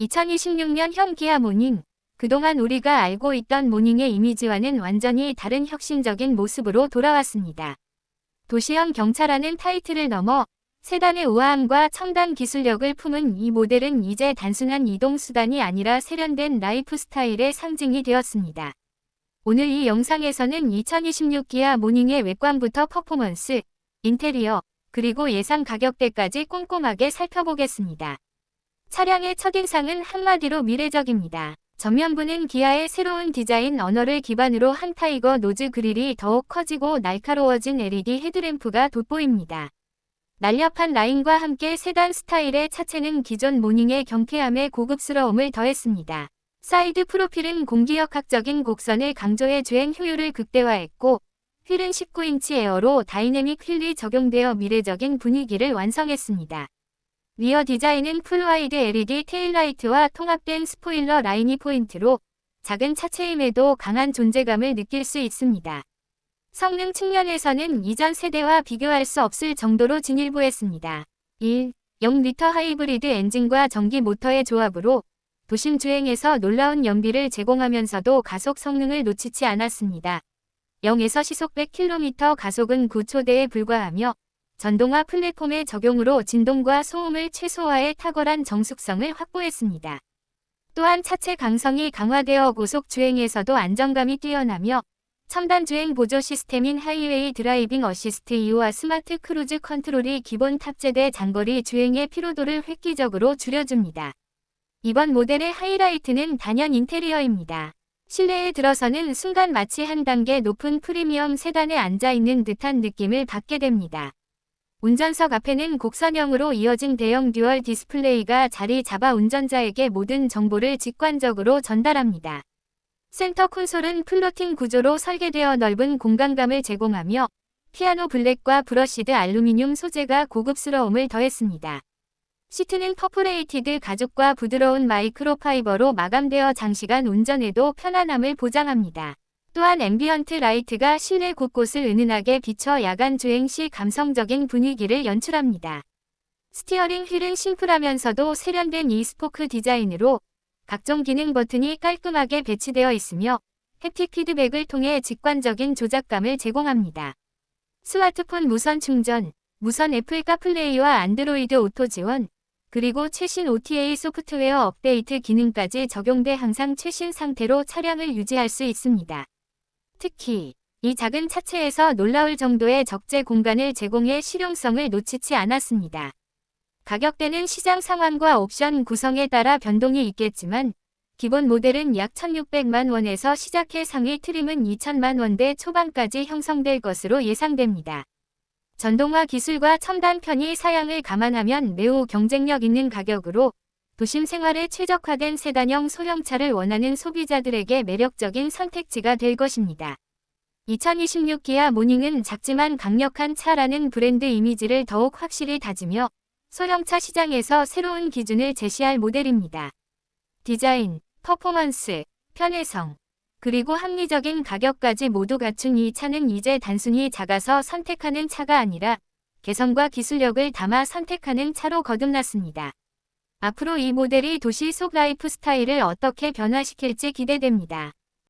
2026년 현 기아 모닝. 그동안 우리가 알고 있던 모닝의 이미지와는 완전히 다른 혁신적인 모습으로 돌아왔습니다. 도시형 경차라는 타이틀을 넘어 세단의 우아함과 첨단 기술력을 품은 이 모델은 이제 단순한 이동수단이 아니라 세련된 라이프 스타일의 상징이 되었습니다. 오늘 이 영상에서는 2026 기아 모닝의 외관부터 퍼포먼스, 인테리어, 그리고 예상 가격대까지 꼼꼼하게 살펴보겠습니다. 차량의 첫인상은 한마디로 미래적입니다. 전면부는 기아의 새로운 디자인 언어를 기반으로 한 타이거 노즈 그릴이 더욱 커지고 날카로워진 LED 헤드램프가 돋보입니다. 날렵한 라인과 함께 세단 스타일의 차체는 기존 모닝의 경쾌함에 고급스러움을 더했습니다. 사이드 프로필은 공기역학적인 곡선을 강조해 주행 효율을 극대화했고 휠은 19인치 에어로 다이내믹 휠이 적용되어 미래적인 분위기를 완성했습니다. 리어 디자인은 풀와이드 LED 테일라이트와 통합된 스포일러 라인이 포인트로 작은 차체임에도 강한 존재감을 느낄 수 있습니다. 성능 측면에서는 이전 세대와 비교할 수 없을 정도로 진일보했습니다. 1. 0리터 하이브리드 엔진과 전기 모터의 조합으로 도심 주행에서 놀라운 연비를 제공하면서도 가속 성능을 놓치지 않았습니다. 0에서 시속 100km 가속은 9초대에 불과하며 전동화 플랫폼의 적용으로 진동과 소음을 최소화해 탁월한 정숙성을 확보했습니다. 또한 차체 강성이 강화되어 고속 주행에서도 안정감이 뛰어나며 첨단 주행 보조 시스템인 하이웨이 드라이빙 어시스트 2와 스마트 크루즈 컨트롤이 기본 탑재돼 장거리 주행의 피로도를 획기적으로 줄여줍니다. 이번 모델의 하이라이트는 단연 인테리어입니다. 실내에 들어서는 순간 마치 한 단계 높은 프리미엄 세단에 앉아있는 듯한 느낌을 받게 됩니다. 운전석 앞에는 곡선형으로 이어진 대형 듀얼 디스플레이가 자리 잡아 운전자에게 모든 정보를 직관적으로 전달합니다. 센터 콘솔은 플로팅 구조로 설계되어 넓은 공간감을 제공하며 피아노 블랙과 브러시드 알루미늄 소재가 고급스러움을 더했습니다. 시트는 퍼프레이티드 가죽과 부드러운 마이크로파이버로 마감되어 장시간 운전에도 편안함을 보장합니다. 또한 앰비언트 라이트가 실내 곳곳을 은은하게 비춰 야간 주행 시 감성적인 분위기를 연출합니다. 스티어링 휠은 심플하면서도 세련된 이 스포크 디자인으로 각종 기능 버튼이 깔끔하게 배치되어 있으며 햅틱 피드백을 통해 직관적인 조작감을 제공합니다. 스마트폰 무선 충전, 무선 애플 카플레이와 안드로이드 오토 지원, 그리고 최신 OTA 소프트웨어 업데이트 기능까지 적용돼 항상 최신 상태로 차량을 유지할 수 있습니다. 특히 이 작은 차체에서 놀라울 정도의 적재 공간을 제공해 실용성을 놓치지 않았습니다. 가격대는 시장 상황과 옵션 구성에 따라 변동이 있겠지만 기본 모델은 약 1600만 원에서 시작해 상위 트림은 2000만 원대 초반까지 형성될 것으로 예상됩니다. 전동화 기술과 첨단 편의 사양을 감안하면 매우 경쟁력 있는 가격으로 도심 생활에 최적화된 세단형 소형차를 원하는 소비자들에게 매력적인 선택지가 될 것입니다. 2026 기아 모닝은 작지만 강력한 차라는 브랜드 이미지를 더욱 확실히 다지며 소형차 시장에서 새로운 기준을 제시할 모델입니다. 디자인, 퍼포먼스, 편의성, 그리고 합리적인 가격까지 모두 갖춘 이 차는 이제 단순히 작아서 선택하는 차가 아니라 개성과 기술력을 담아 선택하는 차로 거듭났습니다. 앞으로 이 모델이 도시 속 라이프 스타일을 어떻게 변화시킬지 기대됩니다.